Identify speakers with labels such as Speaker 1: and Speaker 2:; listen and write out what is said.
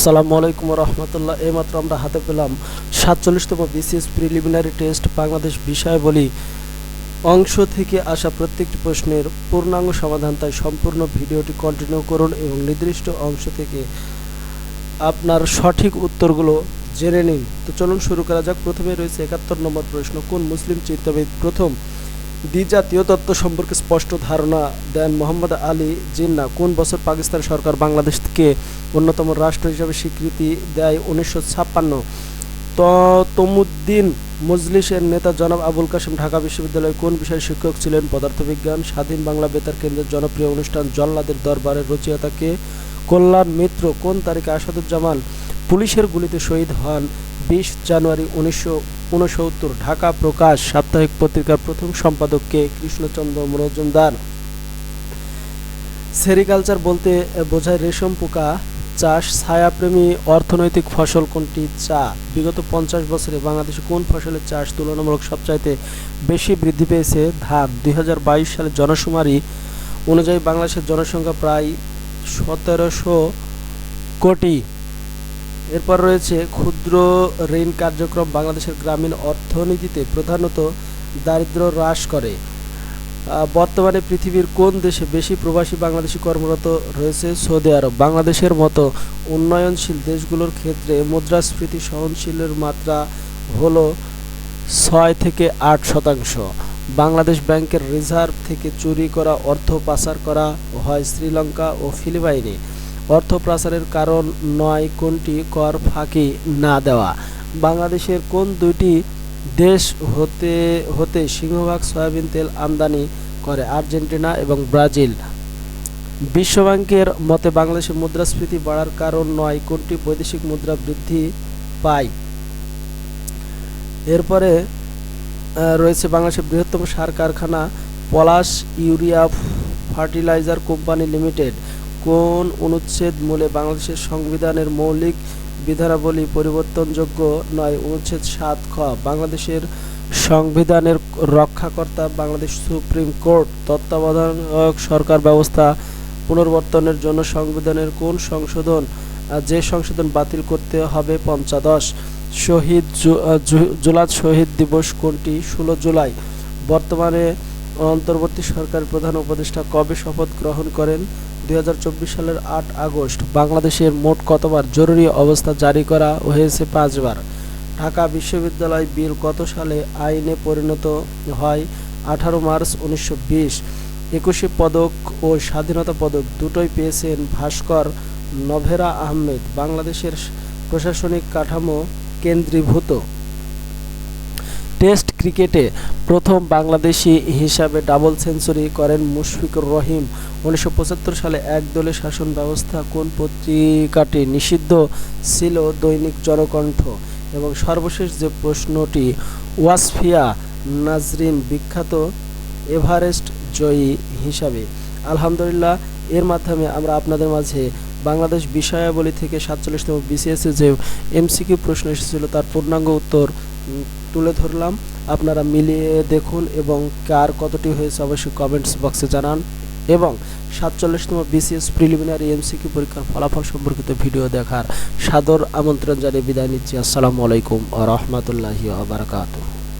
Speaker 1: আসসালামু আলাইকুম রহমতুল্লাহ। এইমাত্র আমরা হাতে পেলাম সাতচল্লিশতম বিসিএস প্রিলিমিনারি টেস্ট বাংলাদেশ বিষয়াবলী। অংশ থেকে আসা প্রত্যেকটি প্রশ্নের পূর্ণাঙ্গ সমাধান, তাই সম্পূর্ণ ভিডিওটি কন্টিনিউ করুন এবং নির্দিষ্ট অংশ থেকে আপনার সঠিক উত্তরগুলো জেনে নিন। তো চলুন শুরু করা যাক। প্রথমে রয়েছে একাত্তর নম্বর প্রশ্ন, কোন মুসলিম চিন্তাবিদ প্রথম দ্বিজাতীয় তত্ত্ব সম্পর্কে স্পষ্ট ধারণা দেন মোহাম্মদ আলী জিন্না। কোন বছর পাকিস্তান সরকার বাংলাদেশকে অন্যতম রাষ্ট্র হিসাবে স্বীকৃতি দেয়? উনিশশো ছাপ্পান্ন। তমুদ্দিন মজলিসের নেতা জনাব আবুল কাসেম ঢাকা বিশ্ববিদ্যালয়ে কোন বিষয়ে শিক্ষক ছিলেন? পদার্থবিজ্ঞান, স্বাধীন বাংলা, বেতার কেন্দ্রের জনপ্রিয় অনুষ্ঠান, জল্লাদের দরবারের রচয়িতাকে, কল্যাণ মিত্র, কোন তারিখে আসাদুজ্জামান পুলিশের গুলিতে শহীদ হন? বিশ জানুয়ারি উনিশশো উনসত্তর, ঢাকা প্রকাশ, সাপ্তাহিক পত্রিকার প্রথম সম্পাদককে কৃষ্ণচন্দ্র মজুমদার। সেরিকালচার বলতে বোঝায় রেশম পোকা, চাষ, ছায়াপ্রেমী, অর্থনৈতিক ফসল কোনটি চা? বিগত পঞ্চাশ বছরে বাংলাদেশে কোন ফসলের চাষ তুলনামূলক সবচাইতে বেশি বৃদ্ধি পেয়েছে? ধান, দুই সালে জনশুমারি অনুযায়ী বাংলাদেশের জনসংখ্যা প্রায় সতেরোশো কোটি। এরপর রয়েছে ক্ষুদ্র ঋণ কার্যক্রম বাংলাদেশের গ্রামীণ অর্থনীতিতে প্রধানত দারিদ্র্য হ্রাস করে। বর্তমানে পৃথিবীর কোন দেশে বেশি প্রবাসী বাংলাদেশি কর্মরত রয়েছে? Saudi Arab. বাংলাদেশের মতো উন্নয়নশীল দেশগুলোর ক্ষেত্রে মুদ্রাস্ফীতি সহনশীলের মাত্রা হল ছয় থেকে আট শতাংশ। বাংলাদেশ ব্যাংকের রিজার্ভ থেকে চুরি করা, অর্থ পাচার করা হয় শ্রীলঙ্কা ও ফিলিপাইনে। অর্থ পাচারের কারণ নয় কোনটি কর ফাঁকি না দেওয়া। বাংলাদেশের কোন দুইটি দেশ হতে হতে সিংহভাগ সয়াবিন তেল আমদানি করে, আর্জেন্টিনা এবং ব্রাজিল? বিশ্বব্যাংকের মতে বাংলাদেশের মুদ্রাস্ফীতি বাড়ার কারণ নয় কোনটি বৈদেশিক মুদ্রা বৃদ্ধি পায়। এরপরে রয়েছে বাংলাদেশের বৃহত্তম সার কারখানা Palash urea fertilizer company limited. কোন অনুচ্ছেদ মূলে বাংলাদেশের সংবিধানের মৌলিক বিধানাবলী পরিবর্তনযোগ্য নয়? অনুচ্ছেদ সাত খ, বাংলাদেশের সংবিধানের রক্ষাকর্তা, বাংলাদেশ সুপ্রিম কোর্ট, তত্ত্বাবধায়ক সরকার ব্যবস্থা পুনর্বর্তনের জন্য সংবিধানের কোন সংশোধন যে সংশোধন বাতিল করতে হবে? পঞ্চাদশ, শহীদ জুলাদ শহীদ দিবস কোনটি? ষোলো জুলাই, বর্তমানে অন্তর্বর্তী সরকার প্রধান উপদেষ্টা কবে শপথ গ্রহণ করেন? দুই সালের আট আগস্ট, বাংলাদেশের মোট কতবার জরুরি অবস্থা জারি করা হয়েছে পাঁচবার? ঢাকা বিশ্ববিদ্যালয় বিল কত সালে আইনে পরিণত হয়? আঠারো মার্চ উনিশশো একুশে পদক ও স্বাধীনতা পদক দুটোই পেয়েছেন ভাস্কর নভেরা আহমেদ, বাংলাদেশের প্রশাসনিক কাঠামো কেন্দ্রীভূত। টেস্ট ক্রিকেটে প্রথম বাংলাদেশি হিসাবে ডাবল সেঞ্চুরি করেন মুশফিকুর রহিম। উনিশশো পঁচাত্তর সালে একদলীয় শাসন ব্যবস্থা কোন পত্রিকাটি নিষিদ্ধ ছিল? দৈনিক জনকণ্ঠ। এবং সর্বশেষ যে প্রশ্নটি, ওয়াসফিয়া নাজরিন বিখ্যাত এভারেস্ট জয়ী হিসাবে। আলহামদুলিল্লাহ, এর মাধ্যমে আমরা আপনাদের মাঝে বাংলাদেশ বিষয়াবলী থেকে সাতচল্লিশতম বিসিএস যে এমসিকিউ প্রশ্ন এসেছিল, তার পূর্ণাঙ্গ উত্তর তুলে ধরলাম। আপনারা মিলিয়ে দেখুন এবং কার কতটি হয়েছে অবশ্যই কমেন্টস বক্সে জানান। এবং সাতচল্লিশতম বিসিএস প্রিলিমিনারি এমসিকিউ পরীক্ষার ফলাফল সম্পর্কিত ভিডিও দেখার সাদর আমন্ত্রণ জানিয়ে বিদায় নিচ্ছি। আসসালামু আলাইকুম আ রহমতুল্লাহি